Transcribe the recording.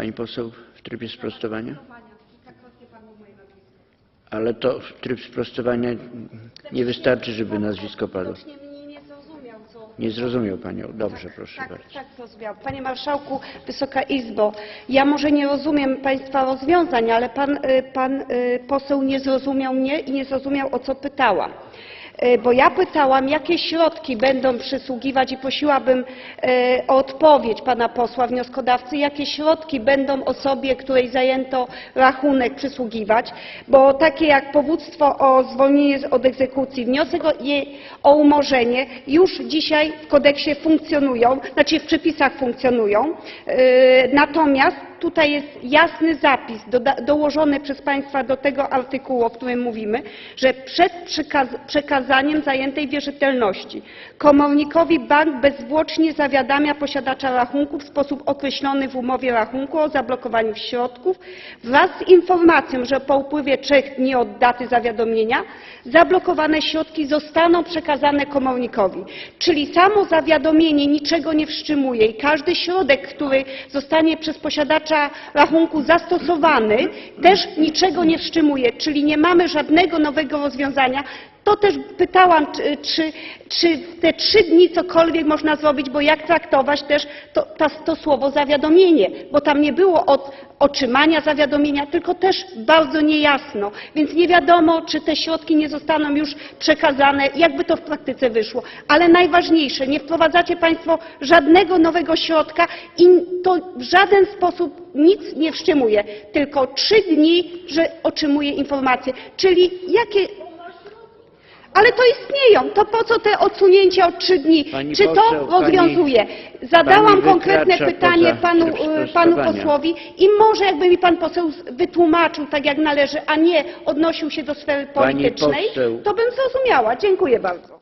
Pani poseł w trybie sprostowania? Ale to w tryb sprostowania nie wystarczy, żeby nazwisko padło. Nie zrozumiał, Panią. Dobrze, proszę Tak, bardzo. tak zrozumiał. Panie Marszałku, Wysoka Izbo, ja może nie rozumiem Państwa rozwiązań, ale Pan, y, pan y, poseł nie zrozumiał mnie i nie zrozumiał, o co pytałam. Y, Bo ja pytałam, jakie środki będą przysługiwać i prosiłabym y, o odpowiedź Pana posła wnioskodawcy, jakie środki będą osobie, której zajęto rachunek przysługiwać, bo takie jak powództwo o zwolnienie od egzekucji, wniosek o, umorzenie już dzisiaj w kodeksie funkcjonują, znaczy w przepisach funkcjonują. Yy, Natomiast tutaj jest jasny zapis dołożony przez Państwa do tego artykułu, o którym mówimy, że przed przekaz- przekazaniem zajętej wierzytelności komornikowi bank bezzwłocznie zawiadamia posiadacza rachunku w sposób określony w umowie rachunku o zablokowaniu środków wraz z informacją, że po upływie trzech dni od daty zawiadomienia zablokowane środki zostaną przekazane komornikowi. Czyli samo zawiadomienie niczego nie wstrzymuje i każdy środek, który zostanie przez posiadacza rachunku zastosowany, też niczego nie wstrzymuje. Czyli nie mamy żadnego nowego rozwiązania. To też pytałam, czy, czy, czy te trzy dni cokolwiek można zrobić, bo jak traktować też to, to słowo zawiadomienie, bo tam nie było od otrzymania zawiadomienia, tylko też bardzo niejasno, więc nie wiadomo, czy te środki nie zostaną już przekazane, jakby to w praktyce wyszło. Ale najważniejsze, nie wprowadzacie Państwo żadnego nowego środka i to w żaden sposób nic nie wstrzymuje, tylko trzy dni, że otrzymuje informację. Czyli jakie ale to istnieją. To po co te odsunięcia o trzy dni? Pani Czy to poseł, pani- rozwiązuje? Zadałam pani konkretne wykracza pytanie poza panu, tryb y, panu sprostowania. posłowi i może jakby mi pan poseł z- wytłumaczył tak jak należy, a nie odnosił się do sfery Pani politycznej, poseł. to bym zrozumiała. Dziękuję bardzo.